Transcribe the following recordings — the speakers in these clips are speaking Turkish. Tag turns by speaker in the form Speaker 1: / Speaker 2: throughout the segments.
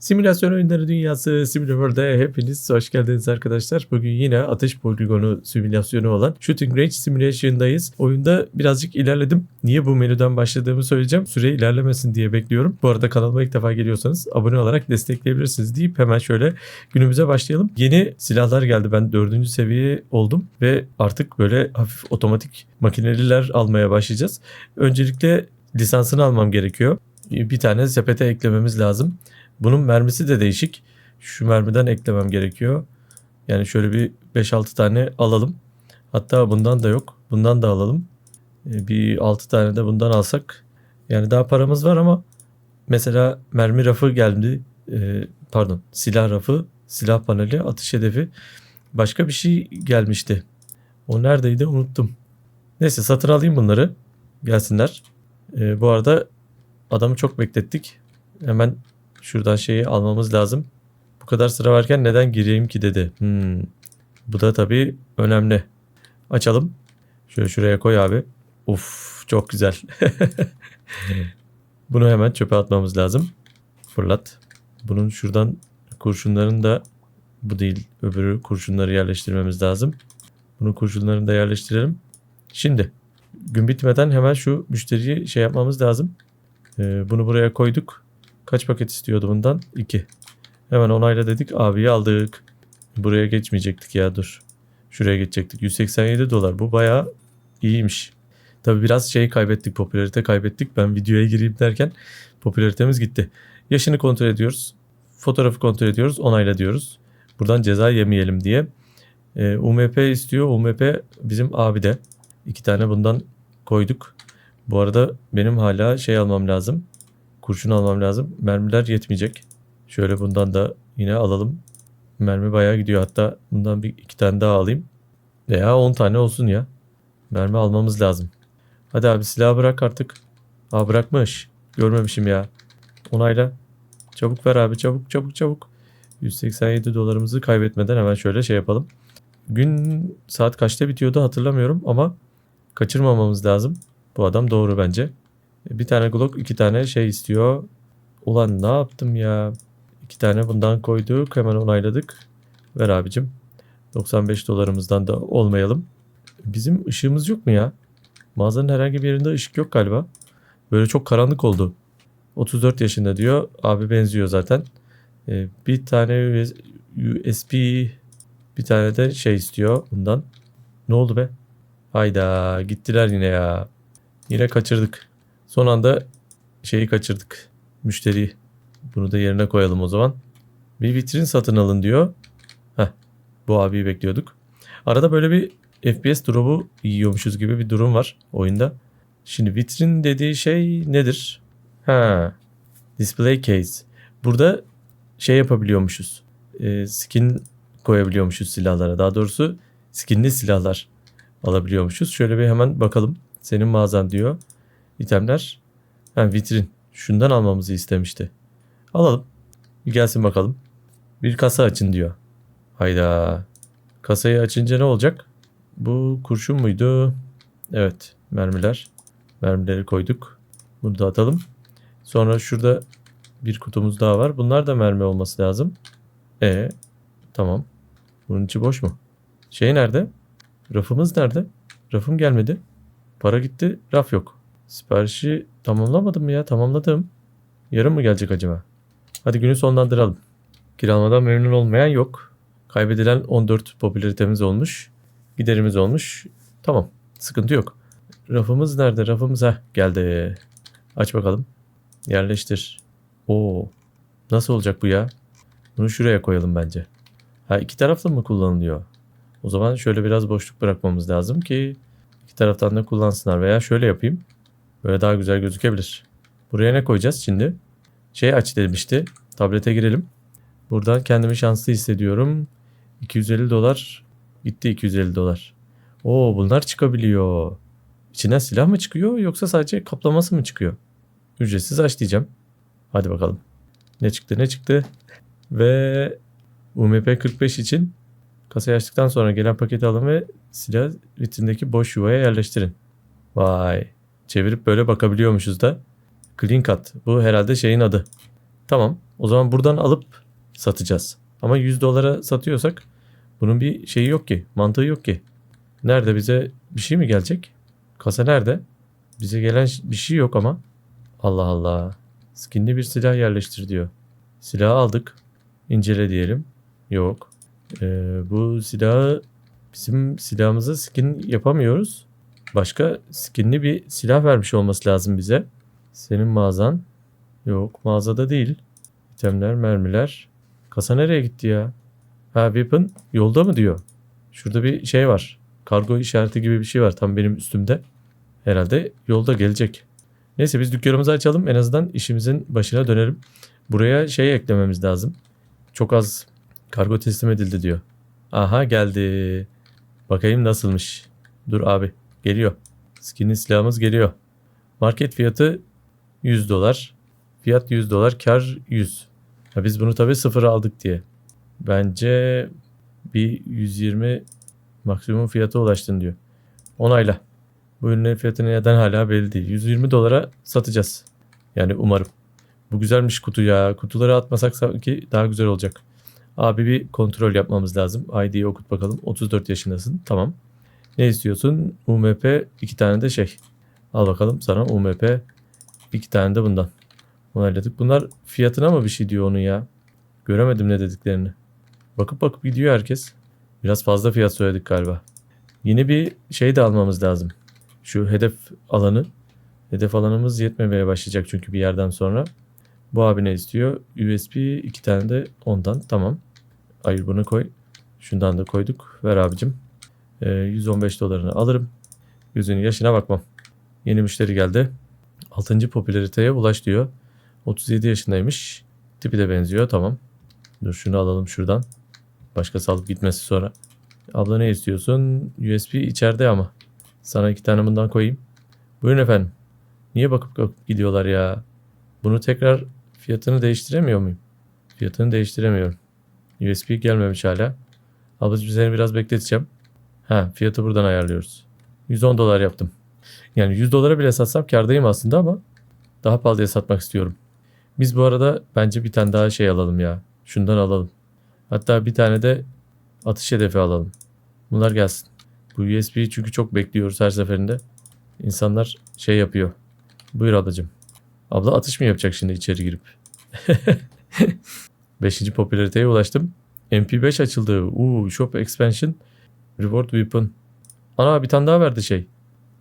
Speaker 1: Simülasyon oyunları dünyası Simulator'da hepiniz hoş geldiniz arkadaşlar. Bugün yine atış poligonu simülasyonu olan Shooting Range Simulation'dayız. Oyunda birazcık ilerledim. Niye bu menüden başladığımı söyleyeceğim. Süre ilerlemesin diye bekliyorum. Bu arada kanalıma ilk defa geliyorsanız abone olarak destekleyebilirsiniz deyip hemen şöyle günümüze başlayalım. Yeni silahlar geldi. Ben dördüncü seviye oldum ve artık böyle hafif otomatik makineliler almaya başlayacağız. Öncelikle lisansını almam gerekiyor. Bir tane sepete eklememiz lazım. Bunun mermisi de değişik. Şu mermiden eklemem gerekiyor. Yani şöyle bir 5-6 tane alalım. Hatta bundan da yok. Bundan da alalım. Ee, Bir 6 tane de bundan alsak. Yani daha paramız var ama mesela mermi rafı geldi. Ee, Pardon silah rafı, silah paneli, atış hedefi. Başka bir şey gelmişti. O neredeydi unuttum. Neyse satın alayım bunları. Gelsinler. Ee, bu arada adamı çok beklettik. Hemen Şuradan şeyi almamız lazım. Bu kadar sıra varken neden gireyim ki dedi. Hmm. Bu da tabii önemli. Açalım. Şöyle şuraya koy abi. Uf çok güzel. Bunu hemen çöpe atmamız lazım. Fırlat. Bunun şuradan kurşunların da bu değil öbürü kurşunları yerleştirmemiz lazım. Bunun kurşunlarını da yerleştirelim. Şimdi gün bitmeden hemen şu müşteriyi şey yapmamız lazım. Ee, bunu buraya koyduk. Kaç paket istiyordu bundan? 2. Hemen onayla dedik. Abiyi aldık. Buraya geçmeyecektik ya dur. Şuraya geçecektik. 187 dolar. Bu bayağı iyiymiş. Tabi biraz şey kaybettik. Popülarite kaybettik. Ben videoya gireyim derken popülaritemiz gitti. Yaşını kontrol ediyoruz. Fotoğrafı kontrol ediyoruz. Onayla diyoruz. Buradan ceza yemeyelim diye. Ee, UMP istiyor. UMP bizim abi de. İki tane bundan koyduk. Bu arada benim hala şey almam lazım kurşun almam lazım. Mermiler yetmeyecek. Şöyle bundan da yine alalım. Mermi bayağı gidiyor. Hatta bundan bir iki tane daha alayım. Veya 10 tane olsun ya. Mermi almamız lazım. Hadi abi silahı bırak artık. Aa bırakmış. Görmemişim ya. Onayla. Çabuk ver abi çabuk çabuk çabuk. 187 dolarımızı kaybetmeden hemen şöyle şey yapalım. Gün saat kaçta bitiyordu hatırlamıyorum ama kaçırmamamız lazım. Bu adam doğru bence. Bir tane Glock iki tane şey istiyor. Ulan ne yaptım ya. İki tane bundan koyduk. Hemen onayladık. Ver abicim. 95 dolarımızdan da olmayalım. Bizim ışığımız yok mu ya? Mağazanın herhangi bir yerinde ışık yok galiba. Böyle çok karanlık oldu. 34 yaşında diyor. Abi benziyor zaten. Ee, bir tane USB bir tane de şey istiyor bundan. Ne oldu be? Hayda gittiler yine ya. Yine kaçırdık. Son anda şeyi kaçırdık. Müşteriyi. Bunu da yerine koyalım o zaman. Bir vitrin satın alın diyor. Heh, bu abiyi bekliyorduk. Arada böyle bir FPS drop'u yiyormuşuz gibi bir durum var oyunda. Şimdi vitrin dediği şey nedir? Ha, display case. Burada şey yapabiliyormuşuz. E, skin koyabiliyormuşuz silahlara. Daha doğrusu skinli silahlar alabiliyormuşuz. Şöyle bir hemen bakalım. Senin mağazan diyor. İtemler. Ha, vitrin. Şundan almamızı istemişti. Alalım. Gelsin bakalım. Bir kasa açın diyor. Hayda. Kasayı açınca ne olacak? Bu kurşun muydu? Evet. Mermiler. Mermileri koyduk. Bunu da atalım. Sonra şurada bir kutumuz daha var. Bunlar da mermi olması lazım. E tamam. Bunun içi boş mu? Şey nerede? Rafımız nerede? Rafım gelmedi. Para gitti. Raf yok. Siparişi tamamlamadım mı ya? Tamamladım. Yarın mı gelecek acaba? Hadi günü sonlandıralım. Kiralamadan memnun olmayan yok. Kaybedilen 14 popülaritemiz olmuş. Giderimiz olmuş. Tamam. Sıkıntı yok. Rafımız nerede? Rafımız ha geldi. Aç bakalım. Yerleştir. Oo. Nasıl olacak bu ya? Bunu şuraya koyalım bence. Ha iki taraflı mı kullanılıyor? O zaman şöyle biraz boşluk bırakmamız lazım ki iki taraftan da kullansınlar. Veya şöyle yapayım. Böyle daha güzel gözükebilir. Buraya ne koyacağız şimdi? Şey aç demişti. Tablete girelim. Buradan kendimi şanslı hissediyorum. 250 dolar. Gitti 250 dolar. Oo bunlar çıkabiliyor. İçinden silah mı çıkıyor yoksa sadece kaplaması mı çıkıyor? Ücretsiz aç diyeceğim. Hadi bakalım. Ne çıktı ne çıktı? Ve UMP 45 için kasayı açtıktan sonra gelen paketi alın ve silah vitrindeki boş yuvaya yerleştirin. Vay. Çevirip böyle bakabiliyormuşuz da. Clean Cut. Bu herhalde şeyin adı. Tamam. O zaman buradan alıp satacağız. Ama 100 dolara satıyorsak bunun bir şeyi yok ki. Mantığı yok ki. Nerede bize bir şey mi gelecek? Kasa nerede? Bize gelen bir şey yok ama. Allah Allah. Skinli bir silah yerleştir diyor. Silahı aldık. İncele diyelim. Yok. Ee, bu silahı bizim silahımıza skin yapamıyoruz. Başka skinli bir silah vermiş olması lazım bize. Senin mağazan. Yok mağazada değil. İtemler, mermiler. Kasa nereye gitti ya? Ha weapon yolda mı diyor. Şurada bir şey var. Kargo işareti gibi bir şey var tam benim üstümde. Herhalde yolda gelecek. Neyse biz dükkanımızı açalım. En azından işimizin başına dönelim. Buraya şey eklememiz lazım. Çok az kargo teslim edildi diyor. Aha geldi. Bakayım nasılmış. Dur abi. Geliyor. Skinli silahımız geliyor. Market fiyatı 100 dolar. Fiyat 100 dolar. Kar 100. Ya biz bunu tabii sıfıra aldık diye. Bence bir 120 maksimum fiyata ulaştın diyor. Onayla. Bu ürünlerin fiyatı neden hala belli değil. 120 dolara satacağız. Yani umarım. Bu güzelmiş kutu ya. Kutuları atmasak sanki daha güzel olacak. Abi bir kontrol yapmamız lazım. ID'yi okut bakalım. 34 yaşındasın. Tamam. Ne istiyorsun? UMP iki tane de şey. Al bakalım sana UMP iki tane de bundan. Onayladık. Bunlar fiyatına mı bir şey diyor onun ya? Göremedim ne dediklerini. Bakıp bakıp gidiyor herkes. Biraz fazla fiyat söyledik galiba. Yeni bir şey de almamız lazım. Şu hedef alanı. Hedef alanımız yetmemeye başlayacak çünkü bir yerden sonra. Bu abi ne istiyor? USB iki tane de ondan. Tamam. Hayır bunu koy. Şundan da koyduk. Ver abicim. Ee, 115 dolarını alırım. Yüzünün yaşına bakmam. Yeni müşteri geldi. 6. popülariteye ulaş diyor. 37 yaşındaymış. Tipi de benziyor. Tamam. Dur şunu alalım şuradan. Başka alıp gitmesi sonra. Abla ne istiyorsun? USB içeride ama. Sana iki tane bundan koyayım. Buyurun efendim. Niye bakıp bakıp gidiyorlar ya? Bunu tekrar fiyatını değiştiremiyor muyum? Fiyatını değiştiremiyorum. USB gelmemiş hala. Ablacığım seni biraz bekleteceğim. Ha fiyatı buradan ayarlıyoruz. 110 dolar yaptım. Yani 100 dolara bile satsam kardayım aslında ama daha pahalıya satmak istiyorum. Biz bu arada bence bir tane daha şey alalım ya. Şundan alalım. Hatta bir tane de atış hedefi alalım. Bunlar gelsin. Bu USB'yi çünkü çok bekliyoruz her seferinde. İnsanlar şey yapıyor. Buyur ablacığım. Abla atış mı yapacak şimdi içeri girip? Beşinci popülariteye ulaştım. MP5 açıldı. Uuu Shop Expansion. Reward Weapon. Ana bir tane daha verdi şey.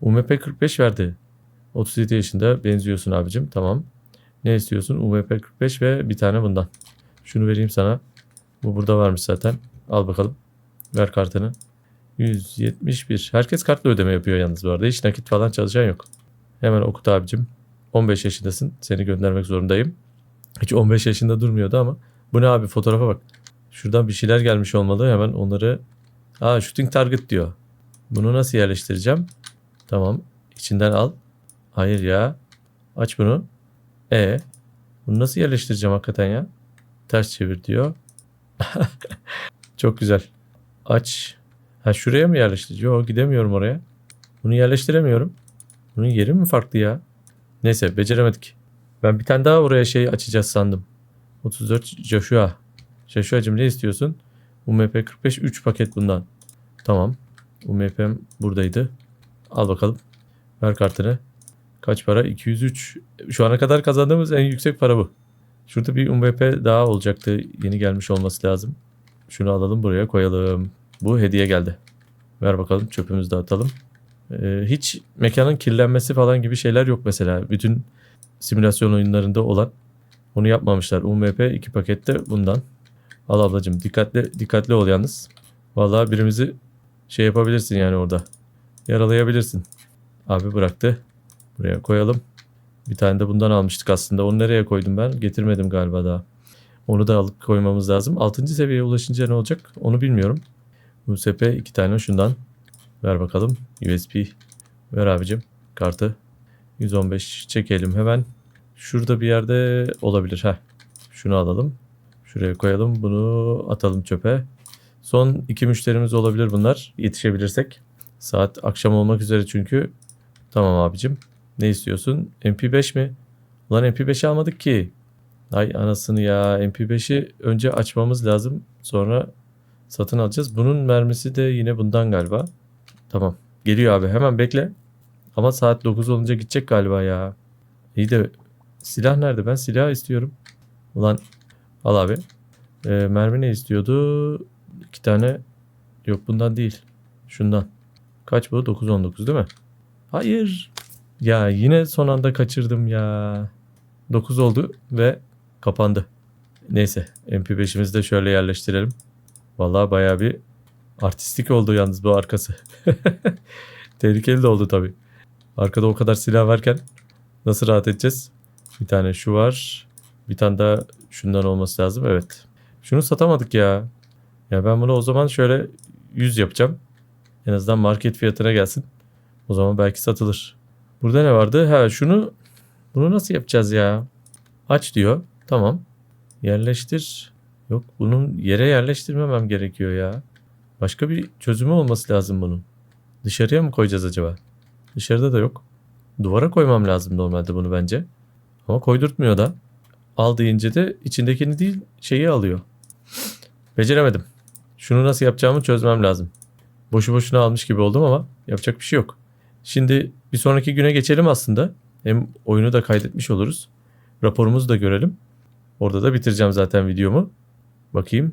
Speaker 1: UMP 45 verdi. 37 yaşında benziyorsun abicim. Tamam. Ne istiyorsun? UMP 45 ve bir tane bundan. Şunu vereyim sana. Bu burada varmış zaten. Al bakalım. Ver kartını. 171. Herkes kartla ödeme yapıyor yalnız bu arada. Hiç nakit falan çalışan yok. Hemen okut abicim. 15 yaşındasın. Seni göndermek zorundayım. Hiç 15 yaşında durmuyordu ama. Bu ne abi fotoğrafa bak. Şuradan bir şeyler gelmiş olmalı. Hemen onları... Aa shooting target diyor. Bunu nasıl yerleştireceğim? Tamam. İçinden al. Hayır ya. Aç bunu. E bunu nasıl yerleştireceğim hakikaten ya? Ters çevir diyor. Çok güzel. Aç. Ha şuraya mı yerleştireceğim? Yok gidemiyorum oraya. Bunu yerleştiremiyorum. Bunun yeri mi farklı ya? Neyse beceremedik. Ben bir tane daha oraya şey açacağız sandım. 34 Joshua. Joshua'cığım ne istiyorsun? UMP 45 3 paket bundan. Tamam. UMP'm buradaydı. Al bakalım. Ver kartını. Kaç para? 203. Şu ana kadar kazandığımız en yüksek para bu. Şurada bir UMP daha olacaktı. Yeni gelmiş olması lazım. Şunu alalım buraya koyalım. Bu hediye geldi. Ver bakalım çöpümüzü de atalım. Ee, hiç mekanın kirlenmesi falan gibi şeyler yok mesela. Bütün simülasyon oyunlarında olan onu yapmamışlar. UMP iki pakette bundan. Al ablacım dikkatli dikkatli ol yalnız. Vallahi birimizi şey yapabilirsin yani orada. Yaralayabilirsin. Abi bıraktı. Buraya koyalım. Bir tane de bundan almıştık aslında. Onu nereye koydum ben? Getirmedim galiba daha. Onu da alıp koymamız lazım. 6. seviyeye ulaşınca ne olacak? Onu bilmiyorum. USP iki tane şundan. Ver bakalım. USB. Ver abicim. Kartı. 115 çekelim hemen. Şurada bir yerde olabilir. Heh. Şunu alalım. Şuraya koyalım. Bunu atalım çöpe. Son iki müşterimiz olabilir bunlar. Yetişebilirsek. Saat akşam olmak üzere çünkü. Tamam abicim. Ne istiyorsun? MP5 mi? Ulan MP5 almadık ki. Ay anasını ya. MP5'i önce açmamız lazım. Sonra satın alacağız. Bunun mermisi de yine bundan galiba. Tamam. Geliyor abi. Hemen bekle. Ama saat 9 olunca gidecek galiba ya. İyi de silah nerede? Ben silah istiyorum. Ulan al abi. Ee, mermi ne istiyordu? İki tane. Yok bundan değil. Şundan. Kaç bu? 9-19 değil mi? Hayır. Ya yine son anda kaçırdım ya. 9 oldu ve kapandı. Neyse MP5'imizi de şöyle yerleştirelim. Vallahi bayağı bir artistik oldu yalnız bu arkası. Tehlikeli de oldu tabii. Arkada o kadar silah varken nasıl rahat edeceğiz? Bir tane şu var. Bir tane daha şundan olması lazım. Evet. Şunu satamadık ya. Ya ben bunu o zaman şöyle 100 yapacağım. En azından market fiyatına gelsin. O zaman belki satılır. Burada ne vardı? Ha şunu bunu nasıl yapacağız ya? Aç diyor. Tamam. Yerleştir. Yok bunun yere yerleştirmemem gerekiyor ya. Başka bir çözümü olması lazım bunun. Dışarıya mı koyacağız acaba? Dışarıda da yok. Duvara koymam lazım normalde bunu bence. Ama koydurtmuyor da. Al deyince de içindekini değil şeyi alıyor. Beceremedim. Şunu nasıl yapacağımı çözmem lazım. Boşu boşuna almış gibi oldum ama yapacak bir şey yok. Şimdi bir sonraki güne geçelim aslında. Hem oyunu da kaydetmiş oluruz. Raporumuzu da görelim. Orada da bitireceğim zaten videomu. Bakayım.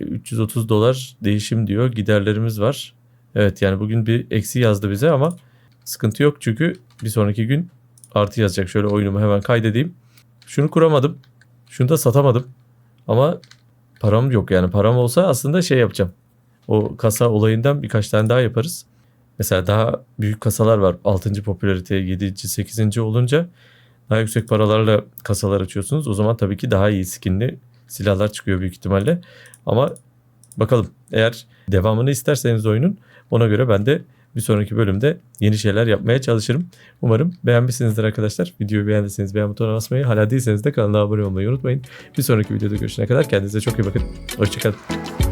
Speaker 1: 330 dolar değişim diyor. Giderlerimiz var. Evet yani bugün bir eksi yazdı bize ama sıkıntı yok çünkü bir sonraki gün artı yazacak. Şöyle oyunumu hemen kaydedeyim. Şunu kuramadım. Şunu da satamadım. Ama param yok yani param olsa aslında şey yapacağım. O kasa olayından birkaç tane daha yaparız. Mesela daha büyük kasalar var. 6. popülarite, 7. 8. olunca daha yüksek paralarla kasalar açıyorsunuz. O zaman tabii ki daha iyi skinli silahlar çıkıyor büyük ihtimalle. Ama bakalım eğer devamını isterseniz oyunun ona göre ben de bir sonraki bölümde yeni şeyler yapmaya çalışırım. Umarım beğenmişsinizdir arkadaşlar. Videoyu beğendiyseniz beğen butonuna basmayı, hala değilseniz de kanala abone olmayı unutmayın. Bir sonraki videoda görüşene kadar kendinize çok iyi bakın. Hoşçakalın.